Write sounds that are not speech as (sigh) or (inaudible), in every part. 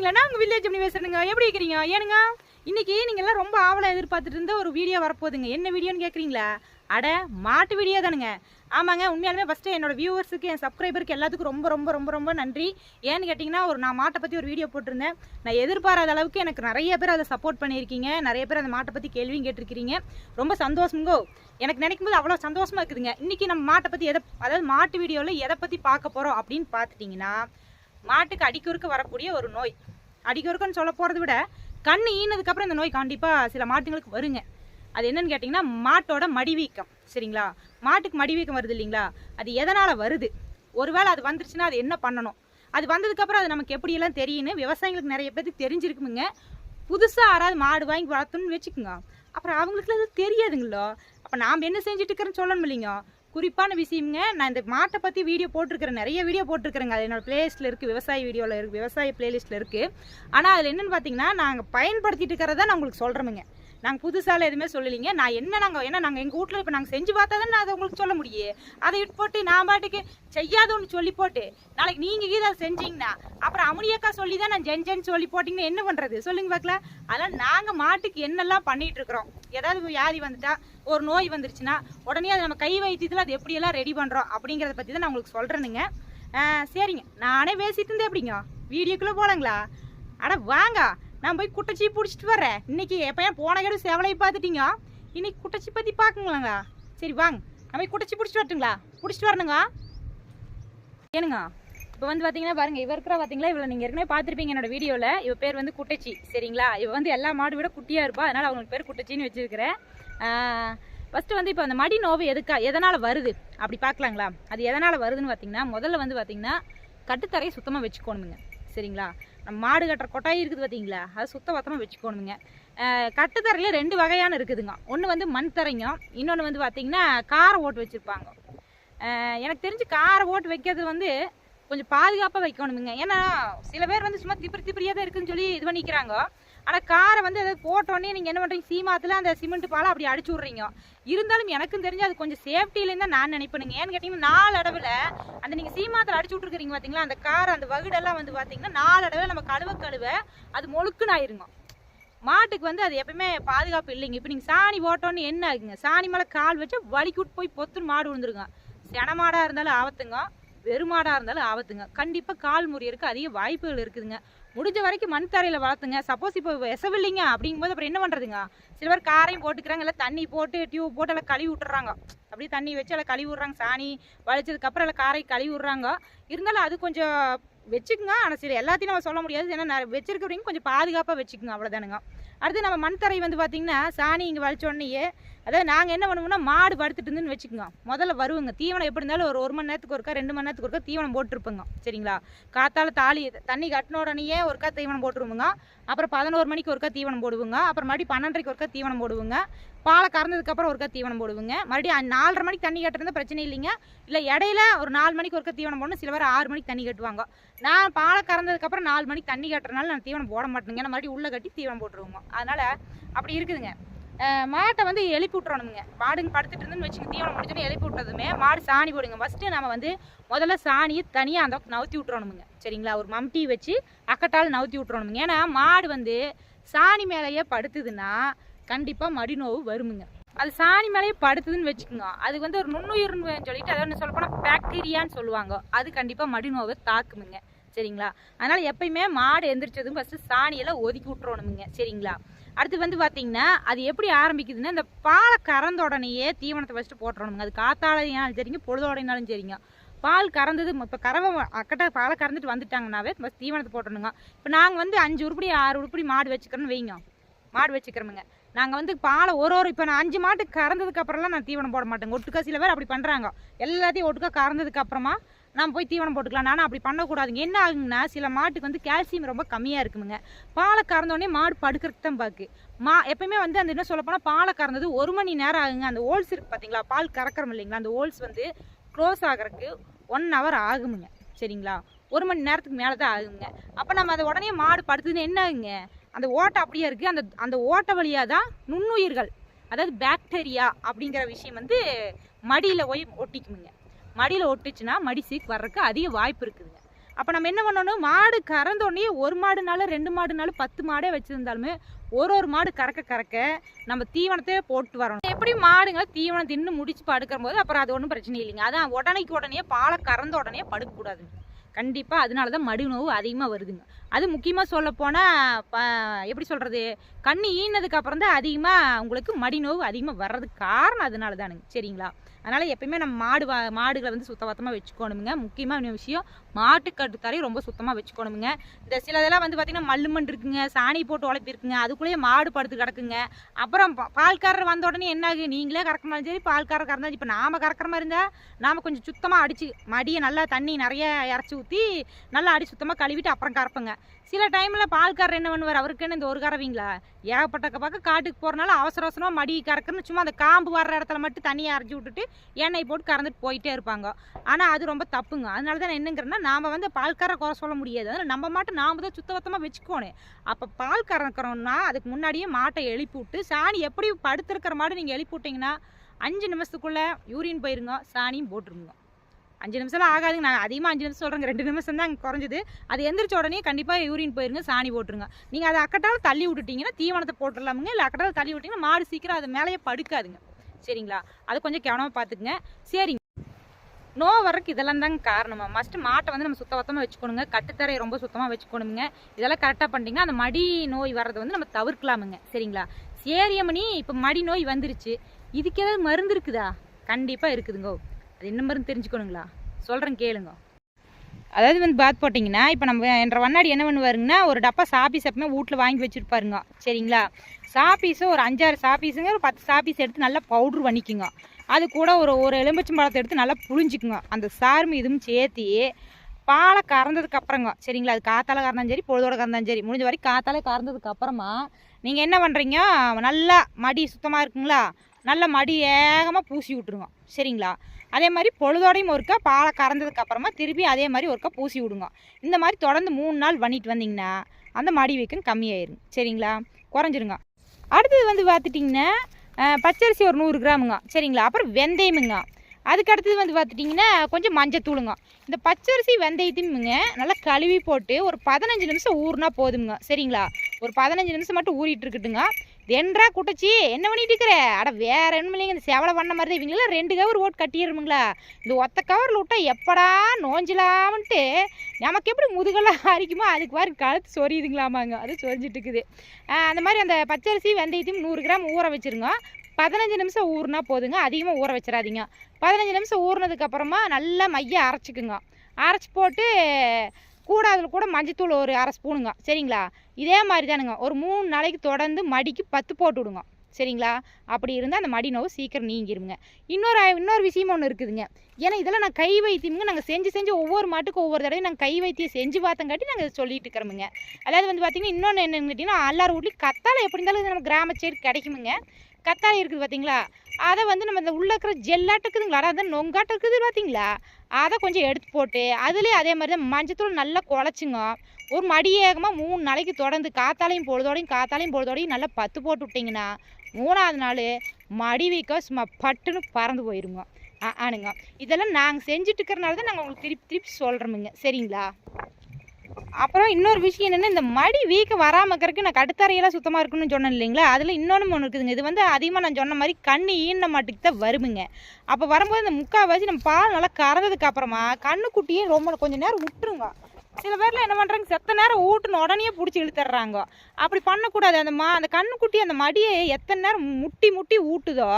இருக்கிறீங்களா உங்க வில்லேஜ் பண்ணி பேசுறேங்க எப்படி இருக்கிறீங்க? ஏனுங்க? இன்னைக்கு நீங்க எல்லாம் ரொம்ப ஆவலா எதிர்பார்த்துட்டு இருந்த ஒரு வீடியோ வரப்போகுதுங்க. என்ன வீடியோன்னு கேக்குறீங்களா? அட மாட்டு வீடியோ தானுங்க. ஆமாங்க உண்மையாலுமே ஃபஸ்ட்டு என்னோட வியூவர்ஸுக்கு என் சப்ஸ்கிரைபருக்கு எல்லாத்துக்கும் ரொம்ப ரொம்ப ரொம்ப ரொம்ப நன்றி. ஏன்னு கேட்டிங்கன்னா ஒரு நான் மாட்டை பற்றி ஒரு வீடியோ போட்டிருந்தேன். நான் எதிர்பாராத அளவுக்கு எனக்கு நிறைய பேர் அதை சப்போர்ட் பண்ணியிருக்கீங்க. நிறைய பேர் அந்த மாட்டை பற்றி கேள்வியும் கேட்டிருக்கிறீங்க. ரொம்ப சந்தோஷமுங்கோ. எனக்கு நினைக்கும் போது அவ்வளோ சந்தோஷமா இருக்குதுங்க. இன்னைக்கு நம்ம மாட்டை பற்றி எதை அதாவது மாட்டு வீடியோவில் எதை பற்றி பார்க்க போகிறோம் அப்படின்னு பார்த்துட்டிங்கன்னா மாட்டுக்கு அடிக்குறுக்க வரக்கூடிய ஒரு நோய். அடிக்குறுக்குன்னு சொல்ல போகிறத விட கண் ஈனதுக்கப்புறம் இந்த நோய் கண்டிப்பாக சில மாட்டுங்களுக்கு வருங்க. அது என்னன்னு கேட்டிங்கன்னா மாட்டோட மடிவீக்கம். சரிங்களா? மாட்டுக்கு மடிவீக்கம் வருது இல்லைங்களா? அது எதனால் வருது? ஒருவேளை அது வந்துருச்சுன்னா அது என்ன பண்ணணும்? அது வந்ததுக்கப்புறம் அது நமக்கு எப்படியெல்லாம் தெரியும்னு விவசாயிகளுக்கு நிறைய பேருக்கு தெரிஞ்சிருக்குமுங்க. புதுசாக யாராவது மாடு வாங்கி வளர்த்தணும்னு வச்சுக்கோங்க. அப்புறம் அவங்களுக்குலாம் அது தெரியாதுங்களோ? அப்போ நாம் என்ன செஞ்சுட்டு இருக்கிறேன்னு சொல்லணும் இல்லைங்க குறிப்பான விஷயம்ங்க நான் இந்த மாட்டை பற்றி வீடியோ போட்டிருக்கிறேன் நிறைய வீடியோ போட்டிருக்கிறேங்க. அது என்னோட பிளேலிஸ்ட்டில் இருக்குது விவசாய வீடியோவில் இருக்குது விவசாய பிளேலிஸ்ட்டில் இருக்குது ஆனால் அதில் என்னென்னு பார்த்தீங்கன்னா நாங்கள் பயன்படுத்திட்டு இருக்கிறத நான் உங்களுக்கு சொல்கிறோமுங்க நாங்கள் புதுசால எதுவுமே சொல்லலைங்க. நான் என்ன நாங்கள் ஏன்னா நாங்கள் எங்கள் வீட்டில் இப்போ நாங்கள் செஞ்சு பார்த்தா தான் நான் அதை உங்களுக்கு சொல்ல முடியும். அதை இட்டு போட்டு நான் பாட்டுக்கு செய்யாத ஒன்று சொல்லி போட்டு நாளைக்கு நீங்கள் கீதை செஞ்சீங்கன்னா அப்புறம் அமுனியக்கா சொல்லி தான் நான் செஞ்சேன்னு சொல்லி போட்டிங்கன்னா என்ன பண்ணுறது சொல்லுங்க பார்க்கலாம் அதனால் நாங்கள் மாட்டுக்கு என்னெல்லாம் பண்ணிட்டு இருக்கிறோம். ஏதாவது வியாதி வந்துட்டா ஒரு நோய் வந்துருச்சுன்னா உடனே அதை நம்ம கை வைத்தியத்தில் அது எப்படியெல்லாம் ரெடி பண்ணுறோம் அப்படிங்கிறத பற்றி தான் நான் உங்களுக்கு சொல்கிறேனுங்க சரிங்க. நானே பேசிட்டு இருந்தேன் எப்படிங்க? வீடியோக்குள்ளே போகலாங்களா அட வாங்க. நான் போய் குட்டச்சி பிடிச்சிட்டு வரேன். இன்னைக்கு எப்போ போன கேடு சேவலையை பார்த்துட்டீங்க? இன்னைக்கு குட்டச்சி பற்றி பார்க்குங்களாங்க சரி வாங்க. நான் போய் குட்டச்சி பிடிச்சிட்டு வரட்டுங்களா? பிடிச்சிட்டு வரணுங்க. ஏனுங்க இப்போ வந்து பார்த்தீங்கன்னா பாருங்க இவ பார்த்தீங்களா இவ்வளோ நீங்கள் ஏற்கனவே பார்த்துருப்பீங்க என்னோட வீடியோவில் இவ பேர் வந்து குட்டச்சி சரிங்களா? இவ வந்து எல்லா மாடு விட குட்டியாக இருப்பா. அதனால் அவங்களுக்கு பேர் குட்டச்சின்னு வச்சிருக்கிறேன். ஃபஸ்ட்டு வந்து இப்போ அந்த மடி நோவு எதுக்கா எதனால் வருது? அப்படி பார்க்கலாங்களா? அது எதனால் வருதுன்னு பார்த்தீங்கன்னா முதல்ல வந்து பார்த்தீங்கன்னா கட்டுத்தரையை சுத்தமாக வச்சுக்கோணுங்க. சரிங்களா? நம்ம மாடு கட்டுற கொட்டாய் இருக்குது பார்த்தீங்களா அது சுத்த பத்தமாக வச்சுக்கோணுங்க. கட்டுத்தரையில் ரெண்டு வகையான இருக்குதுங்க. ஒன்று வந்து மண் தரைங்க இன்னொன்று வந்து பார்த்திங்கன்னா காரை ஓட்டு வச்சுருப்பாங்க. எனக்கு தெரிஞ்சு காரை ஓட்டு வைக்கிறது வந்து கொஞ்சம் பாதுகாப்பாக வைக்கணுமுங்க. ஏன்னா சில பேர் வந்து சும்மா திப்பி திப்பிரியாக தான் இருக்குன்னு சொல்லி இது பண்ணிக்கிறாங்க. ஆனால் காரை வந்து அதை போட்டோடனே நீங்கள் என்ன பண்ணுறீங்க சீமாத்தில் அந்த சிமெண்ட் பாலை அப்படி அடிச்சு விட்றீங்க. இருந்தாலும் எனக்கும் தெரிஞ்சு அது கொஞ்சம் சேஃப்டியிலேருந்து தான் நான் நினைப்பேனுங்க. ஏன்னு கேட்டிங்கன்னா நாலு அடவில் அந்த நீங்கள் சீமாத்தில் அடிச்சு விட்ருக்குறீங்க பார்த்தீங்களா அந்த கார் அந்த வகுடெல்லாம் வந்து பார்த்தீங்கன்னா நாலு அடவில் நம்ம கழுவ கழுவ அது மொழுக்குன்னு ஆயிருங்க மாட்டுக்கு வந்து அது எப்பயுமே பாதுகாப்பு இல்லைங்க. இப்போ நீங்கள் சாணி போட்டோன்னு என்ன ஆகுங்க? சாணி மேலே கால் வச்சு வலிக்கு போய் பொத்துன்னு மாடு விழுந்துருங்க. சென மாடாக இருந்தாலும் ஆபத்துங்க. வெறுமாடாக இருந்தாலும் ஆபத்துங்க. கண்டிப்பாக கால் முறியருக்கு அதிக வாய்ப்புகள் இருக்குதுங்க. முடிஞ்ச வரைக்கும் மண் தரையில் வளர்த்துங்க. சப்போஸ் இப்போ விசவில்லைங்க அப்படிங்கும்போது அப்புறம் என்ன பண்ணுறதுங்க சில பேர் காரையும் போட்டுக்கிறாங்க. இல்லை தண்ணி போட்டு டியூப் போட்டு எல்லாம் கழுவி விட்டுறாங்க. அப்படியே தண்ணி வச்சு எல்லாம் கழுவி விட்றாங்க. சாணி வலிச்சதுக்கப்புறம் எல்லாம் காரை கழுவி விட்றாங்க. இருந்தாலும் அது கொஞ்சம் வச்சுக்குங்க. ஆனால் சரி எல்லாத்தையும் நம்ம சொல்ல முடியாது. ஏன்னா நான் வச்சிருக்கிறவங்க கொஞ்சம் பாதுகாப்பாக வச்சுக்கோங்க. அவ்வளோதானுங்க அடுத்து நம்ம மண் தரை வந்து பார்த்திங்கன்னா சாணி இங்கே வலிச்ச அதாவது நாங்கள் என்ன பண்ணுவோம்னா மாடு படுத்துட்டு இருந்துன்னு வச்சுக்கோங்க. முதல்ல வருவோங்க. தீவனம் எப்படி இருந்தாலும் ஒரு ஒரு மணி நேரத்துக்கு ஒருக்கா ரெண்டு மணி நேரத்துக்கு ஒருக்கா தீவனம் போட்டுருப்போங்க. சரிங்களா? காத்தால தாலி தண்ணி கட்டின உடனேயே ஒருக்கா தீவனம் போட்டுருவோங்க. அப்புறம் பதினோரு மணிக்கு ஒருக்கா தீவனம் போடுவோங்க. அப்புறம் மறுபடியும் பன்னெண்டரைக்கு ஒருக்கா தீவனம் போடுவோங்க. பாலை கறந்ததுக்கப்புறம் ஒருக்கா தீவனம் போடுவோங்க. மறுபடியும் நாலரை மணிக்கு தண்ணி கட்டுறது பிரச்சனை இல்லைங்க. இல்லை இடையில ஒரு நாலு மணிக்கு ஒருக்கா தீவனம் போடணும். சில பேர் ஆறு மணிக்கு தண்ணி கட்டுவாங்க. நான் பாலை கறந்ததுக்கப்புறம் நாலு மணிக்கு தண்ணி கட்டுறதுனால நான் தீவனம் போட மாட்டேங்க நான் மறுபடியும் உள்ளே கட்டி தீவனம் போட்டுருவோங்க. அதனால் அப்படி இருக்குதுங்க. மாட்டை வந்து எழுப்பி விட்றணுங்க மாடுங்க படுத்துட்டு இருந்துன்னு வச்சுங்க தீவனம் முடிச்சோன்னு எழுப்பி விட்டதுமே மாடு சாணி போடுங்க. ஃபஸ்ட்டு நம்ம வந்து முதல்ல சாணியை தனியாக அந்த நவுத்தி விட்றணுமுங்க சரிங்களா? ஒரு மம்டி வச்சு அக்கட்டால் நவுத்தி விட்றணுமுங்க ஏன்னா மாடு வந்து சாணி மேலேயே படுத்துதுன்னா கண்டிப்பாக மடிநோவு வருமுங்க. அது சாணி மேலேயே படுத்துதுன்னு வச்சுக்கோங்க. அது வந்து ஒரு நுண்ணுயிர்னு சொல்லிட்டு அதை ஒன்று சொல்ல போனால் பாக்டீரியான்னு சொல்லுவாங்க. அது கண்டிப்பாக மடிநோவை தாக்குமுங்க. சரிங்களா? அதனால் எப்பயுமே மாடு எந்திரிச்சதும் ஃபஸ்ட்டு சாணியெல்லாம் ஒதுக்கி விட்றணுமுங்க சரிங்களா? அடுத்து வந்து பார்த்தீங்கன்னா அது எப்படி ஆரம்பிக்குதுன்னா இந்த பாலை கறந்த உடனேயே தீவனத்தை ஃபஸ்ட்டு போட்டுறணுங்க அது காத்தாலையும் சரிங்க பொழுதோடையினாலும் சரிங்க. பால் கறந்தது இப்போ கறவை அக்கட்டை பாலை கறந்துட்டு வந்துட்டாங்கனாவே ஃபஸ்ட் தீவனத்தை போட்டணுங்க இப்போ நாங்கள் வந்து அஞ்சு உருப்படி ஆறு உருப்படி மாடு வச்சுக்கிறோன்னு வைங்க. மாடு வச்சுக்கிறோமுங்க. நாங்கள் வந்து பாலை ஒரு ஒரு இப்போ நான் அஞ்சு மாட்டு கறந்ததுக்கு அப்புறம்லாம் நான் தீவனம் போட மாட்டேங்க. ஒட்டுக்கா சில பேர் அப்படி பண்ணுறாங்க எல்லாத்தையும் ஒட்டுக்கா கறந்ததுக்கு அப்புறமா நம்ம போய் தீவனம் போட்டுக்கலாம். நானும் அப்படி பண்ணக்கூடாதுங்க. என்ன ஆகுங்கன்னா சில மாட்டுக்கு வந்து கால்சியம் ரொம்ப கம்மியாக இருக்குமுங்க. பாலை கறந்தோடனே மாடு படுக்கிறதுக்கு தான் பார்க்கு மா எப்பயுமே வந்து அந்த என்ன சொல்லப்போனால் பாலை கறந்தது ஒரு மணி நேரம் ஆகுங்க. அந்த ஓல்ஸ் இருக்கு பார்த்தீங்களா பால் கறக்கிறோம் இல்லைங்களா அந்த ஓல்ஸ் வந்து க்ளோஸ் ஆகிறதுக்கு ஒன் ஹவர் ஆகுமுங்க. சரிங்களா? ஒரு மணி நேரத்துக்கு மேலே தான் ஆகுங்க. அப்போ நம்ம அதை உடனே மாடு படுத்துதுன்னு என்ன ஆகுங்க? அந்த ஓட்டை அப்படியே இருக்குது அந்த அந்த ஓட்டை வழியாக தான் நுண்ணுயிர்கள் அதாவது பாக்டீரியா அப்படிங்கிற விஷயம் வந்து மடியில் போய் ஒட்டிக்குமுங்க. மடியில் ஒட்டுச்சுன்னா மடி சீக் வர்றதுக்கு அதிக வாய்ப்பு இருக்குதுங்க. அப்போ நம்ம என்ன பண்ணணும்? மாடு கறந்த உடனே ஒரு மாடுனாலும் ரெண்டு மாடுனாலும் பத்து மாடே வச்சுருந்தாலுமே ஒரு ஒரு மாடு கறக்க கறக்க நம்ம தீவனத்தையே போட்டு வரணும். எப்படி மாடுங்க தீவனம் தின்னு முடிச்சு படுக்கிற போது அப்புறம் அது ஒன்றும் பிரச்சனை இல்லைங்க. அதான் உடனேக்கு உடனே பாலை கறந்த உடனே படுக்கக்கூடாது கண்டிப்பாக அதனால தான் மடி நோவு அதிகமாக வருதுங்க. அது முக்கியமாக சொல்ல போனால் எப்படி சொல்கிறது கண் ஈனதுக்கு அப்புறம் தான் அதிகமாக உங்களுக்கு மடி நோவு அதிகமாக வர்றதுக்கு காரணம் அதனால தானுங்க. சரிங்களா? அதனால் எப்பயுமே நம்ம மாடு வா மாடுகளை வந்து சுத்தபத்தமாக வச்சுக்கோணுங்க. முக்கியமான விஷயம் மாட்டுக்கட்டு தரையை ரொம்ப சுத்தமாக வச்சுக்கணுங்க இந்த சிலதெல்லாம் வந்து பார்த்திங்கன்னா மல்லு மண் இருக்குங்க சாணி போட்டு உழைப்பிருக்குங்க அதுக்குள்ளேயே மாடு படுத்து கிடக்குங்க. அப்புறம் பா- பால்காரர் வந்த உடனே என்ன ஆகுது நீங்களே கறக்கணும் சரி பால்காரர் கறந்தாலும் இப்போ நாம் கறக்கிற மாதிரி இருந்தால் நாம் கொஞ்சம் சுத்தமாக அடித்து மடியை நல்லா தண்ணி நிறைய இறச்சி ஊற்றி நல்லா அடி சுத்தமாக கழுவிட்டு அப்புறம் கறப்பங்க. சில டைமில் பால்காரர் என்ன பண்ணுவார்? அவருக்குன்னு இந்த ஒரு கறவீங்களா? ஏகப்பட்ட பக்கம் காட்டுக்கு போகிறனால அவசர அவசரமாக மடி கறக்குன்னு சும்மா அந்த காம்பு வர்ற இடத்துல மட்டும் தண்ணியை அரைச்சி விட்டுட்டு எண்ணெய் போட்டு கறந்துட்டு போயிட்டே இருப்பாங்க. ஆனால் அது ரொம்ப தப்புங்க. அதனால தான் நான் என்னங்கிறேன்னா நாம் வந்து பால்கார குறை சொல்ல முடியாது. அதனால் நம்ம மாட்டை நாம் தான் சுத்தபத்தமாக வச்சுக்கோணும். அப்போ பால் கறக்கிறோம்னா அதுக்கு முன்னாடியே மாட்டை எழுப்பி விட்டு சாணி எப்படி படுத்திருக்கிற மாடு நீங்கள் எழுப்பி விட்டிங்கன்னா அஞ்சு நிமிஷத்துக்குள்ளே யூரின் போயிருங்க சாணியும் போட்டுருங்க. அஞ்சு நிமிஷம்லாம் ஆகாதுங்க. நான் அதிகமாக அஞ்சு நிமிஷம் சொல்கிறேங்க ரெண்டு நிமிஷம் தான் குறைஞ்சது. அது எந்திரிச்ச உடனே கண்டிப்பாக யூரின் போயிருங்க சாணி போட்டுருங்க. நீங்கள் அதை அக்கட்டால் தள்ளி விட்டுட்டிங்கன்னா தீவனத்தை போட்டுடலாமுங்க. இல்லை அக்கட்டால் தள்ளி விட்டிங்கன்னா மாடு சீக்கிரம் அது மேலேயே படுக்காதுங்க. சரிங்களா? அது கொஞ்சம் கவனமாக பார்த்துக்குங்க. சரிங்க. நோ வர்றதுக்கு இதெல்லாம் தாங்க காரணமாக மஸ்ட்டு மாட்டை வந்து நம்ம சுத்தபத்தமாக வச்சுக்கணுங்க. கட்டுத்தரையை ரொம்ப சுத்தமாக வச்சுக்கணுங்க. இதெல்லாம் கரெக்டாக பண்ணிட்டீங்கன்னா அந்த மடி நோய் வர்றதை வந்து நம்ம தவிர்க்கலாமுங்க. சரிங்களா? சேரியமணி இப்போ மடி நோய் வந்துருச்சு. இதுக்கு ஏதாவது மருந்து இருக்குதா? கண்டிப்பாக இருக்குதுங்கோ. அது என்ன மருந்து தெரிஞ்சுக்கணுங்களா? சொல்கிறேன் கேளுங்க. அதாவது வந்து பாத் போட்டிங்கன்னா இப்போ நம்ம என்ற வண்ணாடி என்ன பண்ணுவாருங்கன்னா ஒரு டப்பா சாப்பீஸ் எப்பவுமே வீட்டில் வாங்கி வச்சுருப்பாருங்க. சரிங்களா? சாப்பீஸும் ஒரு அஞ்சாறு சாப்பீஸுங்க ஒரு பத்து சாப்பீஸ் எடுத்து நல்லா பவுட்ரு பண்ணிக்குங்க. அது கூட ஒரு ஒரு எலுமிச்சம் பழத்தை எடுத்து நல்லா புழிஞ்சிக்குங்க. அந்த சார்மி இதுவும் சேர்த்தி பாலை கறந்ததுக்கு அப்புறங்க. சரிங்களா? அது காத்தால கறந்தாலும் சரி பொழுதோட கறந்தாலும் சரி முடிஞ்ச வரைக்கும் காத்தால கறந்ததுக்கு அப்புறமா நீங்கள் என்ன பண்ணுறீங்க நல்லா மடி சுத்தமாக இருக்குங்களா? நல்லா மடி ஏகமாக பூசி விட்ருங்க சரிங்களா? அதே மாதிரி பொழுதோடையும் ஒருக்கா பாலை கறந்ததுக்கு அப்புறமா திருப்பி அதே மாதிரி ஒருக்கா பூசி விடுங்க. இந்த மாதிரி தொடர்ந்து மூணு நாள் பண்ணிட்டு வந்தீங்கன்னா அந்த மடி வீக்கம் கம்மியாயிருங்க சரிங்களா? குறைஞ்சிருங்க. அடுத்தது வந்து பார்த்துட்டிங்கன்னா பச்சரிசி ஒரு நூறு கிராமுங்க. சரிங்களா? அப்புறம் வெந்தயமுங்க. அதுக்கு அடுத்தது வந்து பார்த்துட்டிங்கன்னா கொஞ்சம் மஞ்சத்தூளுங்க. இந்த பச்சரிசி வெந்தயத்தையுமுங்க நல்லா கழுவி போட்டு ஒரு பதினஞ்சு நிமிஷம் ஊறினா போதுங்க சரிங்களா? ஒரு பதினஞ்சு நிமிஷம் மட்டும் ஊறிட்டு இருக்கட்டுங்க வென்றா குட்டச்சி என்ன பண்ணிட்டு இருக்கிற? அட வேற என்ன இல்லைங்க இந்த செவலை பண்ண மாதிரி தான் இவங்களாம் ரெண்டு கவர் ஓட்டு கட்டிடுமுங்களா இந்த ஒத்த கவரில் விட்டா எப்படா நோஞ்சலாமன்ட்டு நமக்கு எப்படி முதுகெல்லாம் (laughs) அரிக்குமோ அதுக்கு மாதிரி கழுத்து சொரியுதுங்களாமாங்க. அது சொரிஞ்சிட்டு இருக்குது. அந்த மாதிரி அந்த பச்சரிசி வெந்தயத்தையும் நூறு கிராம் ஊற வச்சுருங்க. பதினஞ்சு நிமிஷம் ஊறினா போதுங்க. அதிகமாக ஊற வச்சிடாதீங்க. பதினஞ்சு நிமிஷம் ஊறினதுக்கப்புறமா நல்லா மைய அரைச்சிக்குங்க. அரைச்சி போட்டு கூட அதில் கூட மஞ்சத்தூள் ஒரு அரை ஸ்பூனுங்க. சரிங்களா? இதே மாதிரி தானுங்க ஒரு மூணு நாளைக்கு தொடர்ந்து மடிக்கு பத்து போட்டு விடுங்க. சரிங்களா? அப்படி இருந்தால் அந்த மடி நோவு சீக்கிரம் நீங்கிருங்க இன்னொரு இன்னொரு விஷயம் ஒன்று இருக்குதுங்க. ஏன்னா இதெல்லாம் நான் கை வைத்தியமுங்க. நாங்கள் செஞ்சு செஞ்சு ஒவ்வொரு மாட்டுக்கும் ஒவ்வொரு தடவையும் நாங்கள் கை வைத்தியம் செஞ்சு பார்த்தங்காட்டி நாங்கள் சொல்லிட்டு இருக்கிறோமுங்க. அதாவது வந்து பார்த்தீங்கன்னா இன்னொன்று என்னன்னு கேட்டிங்கன்னா எல்லார் வீட்லையும் கத்தாழை எப்படி இருந்தாலும் நம்ம கிராம சைடு கிடைக்குமுங்க. கத்தாழை இருக்குது பார்த்தீங்களா? அதை வந்து நம்ம இந்த உள்ளே இருக்கிற ஜெல்லாட்டு இருக்குதுங்களா அதாவது நொங்காட்டு இருக்குது பார்த்தீங்களா? அதை கொஞ்சம் எடுத்து போட்டு அதுலேயே அதே மாதிரி தான் மஞ்சத்தூள் நல்லா குழச்சிங்க. ஒரு மடி ஏகமாக மூணு நாளைக்கு தொடர்ந்து காத்தாலையும் பொழுதோடையும் காத்தாலையும் பொழுதோடையும் நல்லா பத்து போட்டு விட்டிங்கன்னா மூணாவது நாள் மடி வீக்கம் சும்மா பட்டுன்னு பறந்து போயிருங்க. ஆ ஆனுங்க இதெல்லாம் நாங்கள் செஞ்சுட்டு இருக்கிறனால தான் நாங்கள் உங்களுக்கு திருப்பி திருப்பி சொல்கிறோமுங்க சரிங்களா? அப்புறம் இன்னொரு விஷயம் என்னென்னா இந்த மடி வீக்கம் வராமல் இருக்கிறதுக்கு நான் கடுத்தரையெல்லாம் சுத்தமாக இருக்குன்னு சொன்னேன் இல்லைங்களா? அதில் இன்னொன்று ஒன்று இருக்குதுங்க. இது வந்து அதிகமாக நான் சொன்ன மாதிரி கண்ணு ஈன மாட்டுக்கு தான் வருமுங்க. அப்போ வரும்போது இந்த முக்கால்வாசி நம்ம பால் நல்லா கறந்ததுக்கு அப்புறமா கண்ணுக்குட்டியே ரொம்ப கொஞ்சம் நேரம் விட்டுருங்க. சில பேர்லாம் என்ன பண்ணுறாங்க செத்த நேரம் ஊட்டுன உடனே பிடிச்சி இழுத்துட்றாங்க அப்படி பண்ணக்கூடாது. அந்த மா அந்த கண்ணுக்குட்டி அந்த மடியை எத்தனை நேரம் முட்டி முட்டி ஊட்டுதோ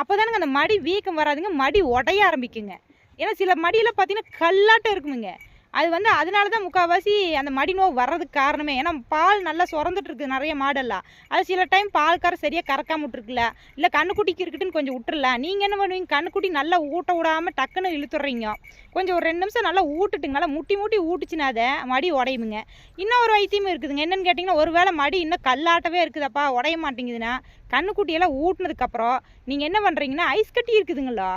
அப்போ தானுங்க அந்த மடி வீக்கம் வராதுங்க. மடி உடைய ஆரம்பிக்குங்க. ஏன்னா சில மடியில் பார்த்தீங்கன்னா கல்லாட்டம் இருக்குமுங்க. அது வந்து அதனால தான் முக்கால்வாசி அந்த மடி நோவு வர்றதுக்கு காரணமே. ஏன்னா பால் நல்லா சுரந்துட்டுருக்கு நிறைய மாடெல்லாம். அது சில டைம் பால் சரியாக கறக்காம விட்டுருக்குல இல்லை கண்ணுக்குட்டிக்கு இருக்கட்டுன்னு கொஞ்சம் விட்டுறலாம் நீங்கள் என்ன பண்ணுவீங்க? கண்ணுக்குட்டி நல்லா ஊட்ட விடாமல் டக்குன்னு இழுத்துடுறீங்க கொஞ்சம் ஒரு ரெண்டு நிமிஷம் நல்லா ஊட்டுட்டுங்க. நல்லா முட்டி முட்டி ஊட்டுச்சுன்னா அதை மடி உடையுமுங்க. இன்னும் ஒரு வைத்தியமும் இருக்குதுங்க. என்னன்னு கேட்டிங்கன்னா ஒருவேளை மடி இன்னும் கல்லாட்டவே இருக்குதாப்பா உடைய மாட்டேங்குதுன்னா கண்ணுக்குட்டியெல்லாம் ஊட்டினதுக்கப்புறம் நீங்கள் என்ன பண்ணுறீங்கன்னா ஐஸ் கட்டி இருக்குதுங்களா?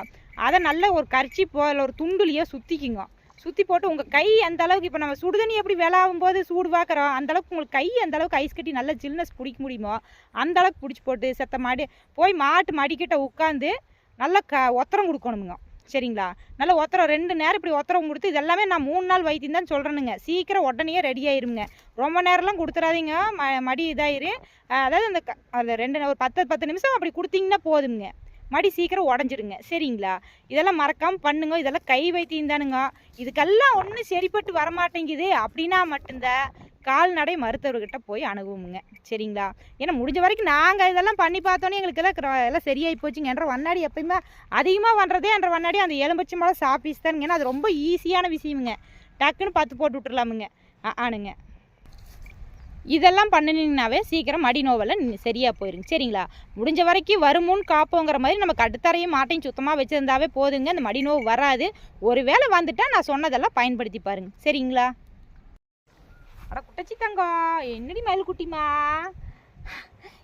அதை நல்ல ஒரு கரிச்சி இல்லை ஒரு துண்டுலையோ சுற்றிக்குங்க சுற்றி போட்டு உங்கள் கை அந்த அளவுக்கு இப்போ நம்ம சுடுதண்ணி எப்படி விளாகும் போது சூடு பார்க்குறோம் அந்தளவுக்கு உங்களுக்கு கை அந்த அளவுக்கு ஐஸ் கட்டி நல்லா ஜில்னஸ் பிடிக்க முடியுமோ அந்த அளவுக்கு பிடிச்சி போட்டு செத்த மாடி போய் மாட்டு மடிக்கிட்ட உட்காந்து நல்லா க ஒத்தரம் கொடுக்கணுமுங்க. சரிங்களா? நல்லா ஒத்தரம் ரெண்டு நேரம் இப்படி ஒத்தரம் கொடுத்து இதெல்லாமே நான் மூணு நாள் வைத்தியம் தான் சொல்கிறேனுங்க சீக்கிரம் உடனே ரெடி ஆயிருங்க. ரொம்ப நேரம்லாம் கொடுத்துறாதீங்க ம மடி இதாயிரு. அதாவது அந்த க- ரெண்டு ஒரு பத்து பத்து நிமிஷம் அப்படி கொடுத்தீங்கன்னா போதுங்க மடி சீக்கிரம் உடஞ்சிடுங்க. சரிங்களா? இதெல்லாம் மறக்காமல் பண்ணுங்க. இதெல்லாம் கை வைத்தியம் தானுங்க இதுக்கெல்லாம் ஒன்றும் சரிப்பட்டு வரமாட்டேங்குது. அப்படின்னா மட்டும்தான் கால்நடை மருத்துவர்கிட்ட போய் அணுகுவோமுங்க சரிங்களா? ஏன்னா முடிஞ்ச வரைக்கும் நாங்கள் இதெல்லாம் பண்ணி பார்த்தோன்னே எங்களுக்கு எல்லாம் கிர- எல்லாம் சரியாகி போச்சுங்க. என்ற வண்ணாடி எப்பயுமே அதிகமாக பண்ணுறதே என்ற வண்ணாடி அந்த எலும்பச்சி மழை சாப்பிஸ் தானுங்க ஏன்னா அது ரொம்ப ஈஸியான விஷயமுங்க. டக்குன்னு பார்த்து போட்டு விட்டுறலாமுங்க. ஆ ஆனுங்க. இதெல்லாம் பண்ணினீங்கனாவே சீக்கிரம் மடி சரியாக நி- போயிருங்க. சரிங்களா? முடிஞ்ச வரைக்கும் வருமுன் காப்போங்கிற மாதிரி நம்ம கட்டுத்தரையும் மாட்டையும் சுத்தமாக வச்சுருந்தாவே போதுங்க. அந்த மடி நோவு வராது. ஒருவேளை வந்துட்டால் நான் சொன்னதெல்லாம் பயன்படுத்தி பாருங்க. சரிங்களா? அட குட்டச்சி தங்கம் என்னடி மயில் குட்டிமா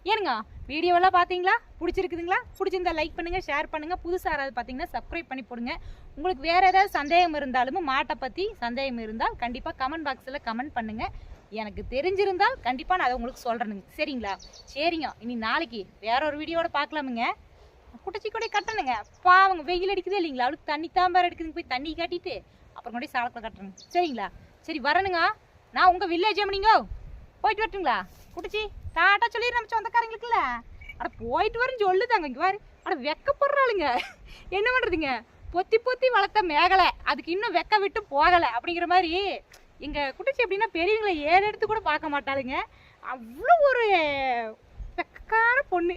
ஏனுங்க வீடியோவெல்லாம் பார்த்தீங்களா பிடிச்சிருக்குதுங்களா? பிடிச்சிருந்தா லைக் பண்ணுங்கள் ஷேர் பண்ணுங்கள் புதுசாக யாராவது பார்த்தீங்கன்னா சப்ஸ்கிரைப் பண்ணி போடுங்க. உங்களுக்கு வேறு ஏதாவது சந்தேகம் இருந்தாலும் மாட்டை பற்றி சந்தேகம் இருந்தால் கண்டிப்பாக கமெண்ட் பாக்ஸில் கமெண்ட் பண்ணுங்கள் எனக்கு தெரிஞ்சிருந்தால் கண்டிப்பாக நான் அதை உங்களுக்கு சொல்கிறேனுங்க சரிங்களா? சரிங்க. இனி நாளைக்கு வேற ஒரு வீடியோட பார்க்கலாமுங்க. குட்டச்சி கூட கட்டணுங்க. பாவங்க வெயில் அடிக்குதே இல்லைங்களா? அவளுக்கு தண்ணி தாம்பாரம் எடுக்குதுங்க. போய் தண்ணி கட்டிட்டு அப்புறம் கூட சாலத்தில் கட்டணுங்க. சரிங்களா? சரி வரணுங்க. நான் உங்கள் வில்லேஜ் எம்னிங்கோ போயிட்டு வரட்டுங்களா? குட்டிச்சி டாட்டா சொல்லி நம்ம சொந்தக்காரங்களுக்குல்ல அட போயிட்டு வரேன்னு சொல்லுதாங்க. இங்கே பாரு. அட வெக்கப்படுறாளுங்க. என்ன பண்ணுறதுங்க பொத்தி பொத்தி வளர்த்த மேகலை. அதுக்கு இன்னும் வெக்க விட்டு போகலை. அப்படிங்கிற மாதிரி எங்கள் குட்டிச்சி எப்படின்னா பெரியவங்களை ஏழு எடுத்து கூட பார்க்க மாட்டாளுங்க. அவ்வளோ ஒரு வெக்கான பொண்ணு.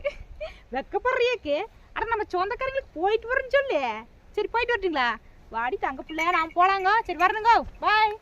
வெக்கப்படுறியாக்கு அட நம்ம சொந்தக்காரங்களுக்கு போயிட்டு வரேன்னு சொல்லு. சரி போயிட்டு வரட்டுங்களா? வாடி தங்க பிள்ளையா நான் போகலாங்க சரி வரணுங்க. பாய்